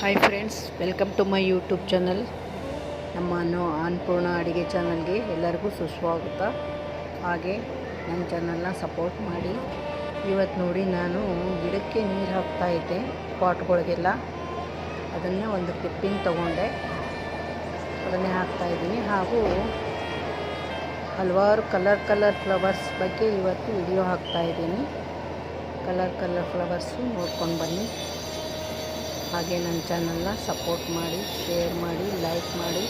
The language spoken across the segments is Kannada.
Hi friends welcome to my YouTube channel ನಮ್ಮ ಅನ್ನೋ ಅನ್ನಪೂರ್ಣ ಅಡುಗೆ ಚಾನಲ್ಗೆ ಎಲ್ಲರಿಗೂ ಸುಸ್ವಾಗತ. ಹಾಗೆ ನನ್ನ ಚಾನಲ್ನ ಸಪೋರ್ಟ್ ಮಾಡಿ. ಇವತ್ತು ನೋಡಿ ನಾನು ಗಿಡಕ್ಕೆ ನೀರು ಹಾಕ್ತಾ ಇದ್ದೆ, ಪಾಟ್ಗಳಿಗೆಲ್ಲ. ಅದನ್ನೇ ಒಂದು ಕ್ಲಿಪ್ಪಿಂಗ್ ತೊಗೊಂಡೆ. ಅದನ್ನೇ ಹಾಕ್ತಾ ಇದ್ದೀನಿ. ಹಾಗೂ ಹಲವಾರು ಕಲರ್ ಕಲರ್ ಫ್ಲವರ್ಸ್ ಬಗ್ಗೆ ಇವತ್ತು ವಿಡಿಯೋ ಹಾಕ್ತಾ ಇದ್ದೀನಿ. ಕಲರ್ ಕಲರ್ ಫ್ಲವರ್ಸು ನೋಡ್ಕೊಂಡು ಬನ್ನಿ. ಹಾಗೆ ನನ್ನ ಚಾನಲ್ನ ಸಪೋರ್ಟ್ ಮಾಡಿ ಶೇರ್ ಮಾಡಿ ಲೈಕ್ ಮಾಡಿ.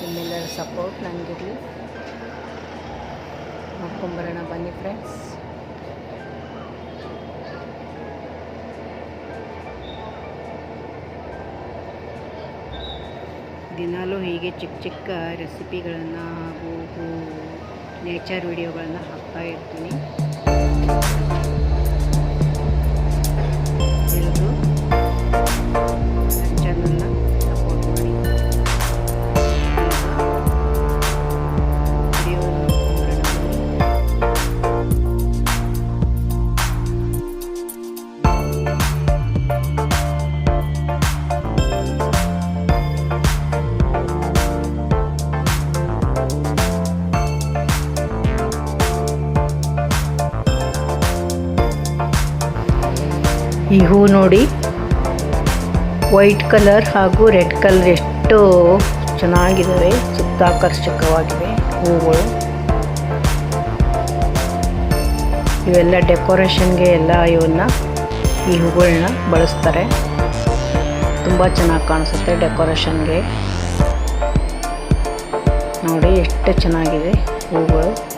ನಿಮ್ಮೆಲ್ಲರ ಸಪೋರ್ಟ್ ನನಗಿರಲಿ ನೋಡ್ಕೊಂಬರೋಣ ಬನ್ನಿ ಫ್ರೆಂಡ್ಸ್ ದಿನಾಲೂ ಹೀಗೆ ಚಿಕ್ಕ ಚಿಕ್ಕ ರೆಸಿಪಿಗಳನ್ನು ಹಾಗೂ ನೇಚರ್ ವಿಡಿಯೋಗಳನ್ನು ಹಾಕ್ತಾ ಇರ್ತೀನಿ. ಈ ಹೂ ನೋಡಿ. ವೈಟ್ ಕಲರ್ ಹಾಗೂ ರೆಡ್ ಕಲರ್ ಎಷ್ಟು ಚೆನ್ನಾಗಿದ್ದಾವೆ ಸುತ್ತಾಕರ್ಷಕವಾಗಿವೆ ಹೂಗಳು. ಇವೆಲ್ಲ ಡೆಕೋರೇಷನ್ಗೆ ಎಲ್ಲ ಇವನ್ನ ಈ ಹೂಗಳನ್ನ ಬಳಸ್ತಾರೆ. ತುಂಬ ಚೆನ್ನಾಗಿ ಕಾಣಿಸುತ್ತೆ ಡೆಕೋರೇಷನ್ಗೆ. ನೋಡಿ ಎಷ್ಟು ಚೆನ್ನಾಗಿದೆ ಹೂಗಳು.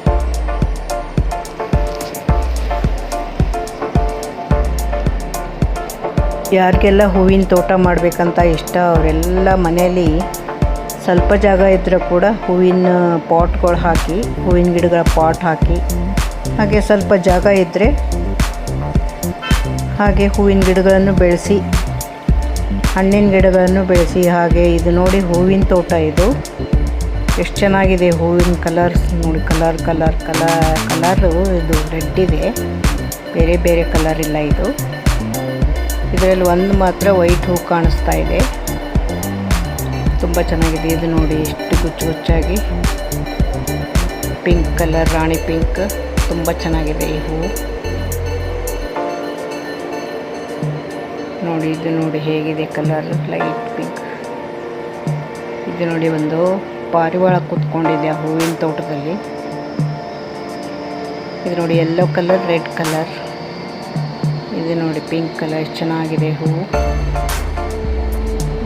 ಯಾರಿಗೆಲ್ಲ ಹೂವಿನ ತೋಟ ಮಾಡಬೇಕಂತ ಇಷ್ಟ, ಅವರೆಲ್ಲ ಮನೆಯಲ್ಲಿ ಸ್ವಲ್ಪ ಜಾಗ ಇದ್ದರೆ ಕೂಡ ಹೂವಿನ ಪಾಟ್ಗಳು ಹಾಕಿ, ಹೂವಿನ ಗಿಡಗಳ ಪಾಟ್ ಹಾಕಿ, ಹಾಗೆ ಸ್ವಲ್ಪ ಜಾಗ ಇದ್ದರೆ ಹಾಗೆ ಹೂವಿನ ಗಿಡಗಳನ್ನು ಬೆಳೆಸಿ, ಹಣ್ಣಿನ ಗಿಡಗಳನ್ನು ಬೆಳೆಸಿ, ಹಾಗೆ ಇದು ನೋಡಿ ಹೂವಿನ ತೋಟ ಇದು. ಎಷ್ಟು ಚೆನ್ನಾಗಿದೆ ಹೂವಿನ ಕಲರ್ಸ್ ನೋಡಿ, ಕಲರ್ ಕಲರ್ ಕಲರ್, ಕಲರು ಇದು ರೆಡ್ ಇದೆ. ಬೇರೆ ಬೇರೆ ಕಲರ್ ಇಲ್ಲ ಇದು. ಇದರಲ್ಲಿ ಒಂದು ಮಾತ್ರ ವೈಟ್ ಹೂ ಕಾಣಿಸ್ತಾ ಇದೆ. ತುಂಬ ಚೆನ್ನಾಗಿದೆ. ಇದು ನೋಡಿ ಎಷ್ಟು ಗುಚ್ಚು ಗುಚ್ಚಾಗಿ. ಪಿಂಕ್ ಕಲರ್ ರಾಣಿ ಪಿಂಕ್ ತುಂಬ ಚೆನ್ನಾಗಿದೆ ಈ ಹೂವು ನೋಡಿ, ಇದು ನೋಡಿ ಹೇಗಿದೆ ಕಲರ್ ಲೈಟ್ ಪಿಂಕ್ ಇದು ನೋಡಿ ಒಂದು ಪಾರಿವಾಳ ಕೂತ್ಕೊಂಡಿದೆ ಆ ಹೂವಿನ ತೋಟದಲ್ಲಿ. ಇದು ನೋಡಿ ಎಲ್ಲೋ ಕಲರ್ ರೆಡ್ ಕಲರ್ ಇದು ನೋಡಿ ಪಿಂಕ್ ಕಲರ್ ಎಷ್ಟು ಚೆನ್ನಾಗಿದೆ ಹೂವು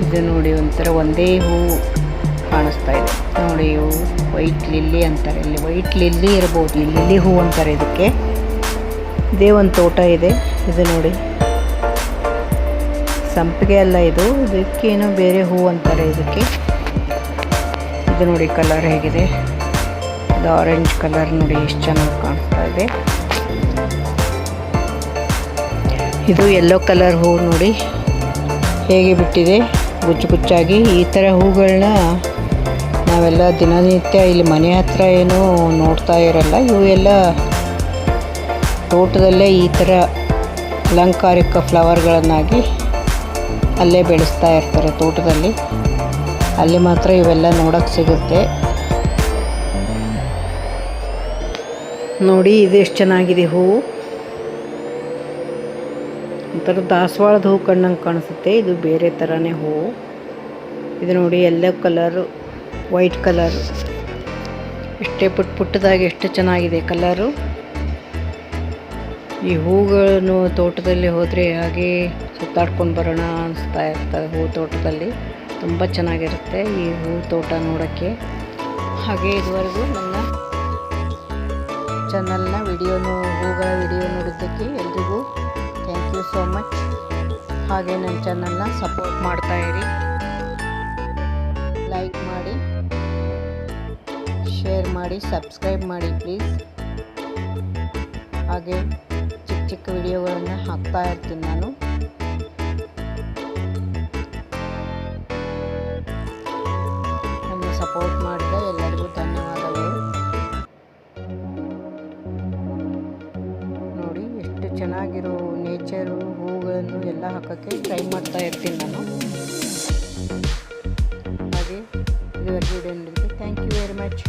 ಇದು ನೋಡಿ ಒಂಥರ ಒಂದೇ ಹೂವು ಕಾಣಿಸ್ತಾ ಇದೆ. ನೋಡಿ ಇವು ವೈಟ್ ಲಿಲ್ಲಿ ಅಂತಾರೆ. ಇಲ್ಲಿ ವೈಟ್ ಲಿಲ್ಲಿ ಇರ್ಬೋದು. ಲಿಲ್ಲಿ ಹೂ ಅಂತಾರೆ ಇದಕ್ಕೆ. ಇದೇ ಒಂದು ತೋಟ ಇದೆ. ಇದು ನೋಡಿ, ಸಂಪಿಗೆ ಅಲ್ಲ ಇದು. ಇದಕ್ಕೇನೋ ಬೇರೆ ಹೂ ಅಂತಾರೆ ಇದಕ್ಕೆ. ಇದು ನೋಡಿ ಕಲರ್ ಹೇಗಿದೆ. ಇದು ಆರೆಂಜ್ ಕಲರ್ ನೋಡಿ, ಎಷ್ಟು ಚೆನ್ನಾಗಿ ಕಾಣಿಸ್ತಾ ಇದೆ. ಇದು ಎಲ್ಲೋ ಕಲರ್ ಹೂ ನೋಡಿ. ಹೇಗೆ ಬಿಟ್ಟಿದೆ? ಗುಚ್ಚು ಗುಚ್ಚಾಗಿ. ಈ ಥರ ಹೂಗಳನ್ನ ನಾವೆಲ್ಲ ದಿನನಿತ್ಯ ಇಲ್ಲಿ ಮನೆ ಹತ್ರ ಏನೂ ನೋಡ್ತಾ ಇರಲ್ಲ. ಇವು ಎಲ್ಲ ತೋಟದಲ್ಲೇ ಈ ಥರ ಅಲಂಕಾರಿಕ ಫ್ಲವರ್ಗಳನ್ನಾಗಿ ಅಲ್ಲೇ ಬೆಳೆಸ್ತಾ ಇರ್ತಾರೆ ತೋಟದಲ್ಲಿ. ಅಲ್ಲಿ ಮಾತ್ರ ಇವೆಲ್ಲ ನೋಡೋಕ್ಕೆ ಸಿಗುತ್ತೆ. ನೋಡಿ, ಇದು ಎಷ್ಟು ಚೆನ್ನಾಗಿದೆ ಹೂವು ಒಂಥರ ದಾಸವಾಳದ ಹೂ ಕಣ್ಣಂಗೆ ಕಾಣಿಸುತ್ತೆ. ಇದು ಬೇರೆ ಥರನೇ ಹೂವು ಇದು ನೋಡಿ ಎಲ್ಲೋ ಕಲರು, ವೈಟ್ ಕಲರ್. ಎಷ್ಟೇ ಪುಟ್ಟ ಪುಟ್ಟದಾಗಿ ಎಷ್ಟು ಚೆನ್ನಾಗಿದೆ ಕಲರು. ಈ ಹೂಗಳನ್ನು ತೋಟದಲ್ಲಿ ಹೋದರೆ ಹಾಗೆ ಸುತ್ತಾಡ್ಕೊಂಡು ಬರೋಣ ಅನಿಸ್ತಾ ಇರ್ತದೆ ಹೂ ತೋಟದಲ್ಲಿ. ತುಂಬ ಚೆನ್ನಾಗಿರುತ್ತೆ ಈ ಹೂ ತೋಟ ನೋಡೋಕ್ಕೆ. ಹಾಗೆ ಇದುವರೆಗೂ ನನ್ನ ಚಾನಲ್ನ ವಿಡಿಯೋನು ಹೂಗಳ ವಿಡಿಯೋ ನೋಡೋದಕ್ಕೆ ಎಲ್ರಿಗೂ ಯು ಸೋ ಮಚ್. ಹಾಗೆ ನನ್ನ ಚಾನಲ್ನ ಸಪೋರ್ಟ್ ಮಾಡ್ತಾ ಇರಿ. ಲೈಕ್ ಮಾಡಿ. ಶೇರ್ ಮಾಡಿ, ಸಬ್ಸ್ಕ್ರೈಬ್ ಮಾಡಿ ಪ್ಲೀಸ್. ಹಾಗೆ ಚಿಕ್ಕ ಚಿಕ್ಕ ವಿಡಿಯೋಗಳನ್ನು ಹಾಕ್ತಾ ಇರ್ತೀನಿ ನಾನು. ಸಪೋರ್ಟ್ ಮಾಡಿದ ಎಲ್ಲರಿಗೂ ಧನ್ಯವಾದಗಳು. ನೋಡಿ ಎಷ್ಟು ಚೆನ್ನಾಗಿರೋ ನೇಚರು ಹೂಗಳನ್ನು ಎಲ್ಲ ಹಾಕಿ ಹಾಕೋಕ್ಕೆ ಟ್ರೈ ಮಾಡ್ತಾ ಇರ್ತೀನಿ ನಾನು. ಹಾಗೆ ಇದುವರೆಗೂ ವಿಡಿಯೋ ನೋಡಿದ್ದಕ್ಕೆ ಥ್ಯಾಂಕ್ ಯು ವೆರಿ ಮಚ್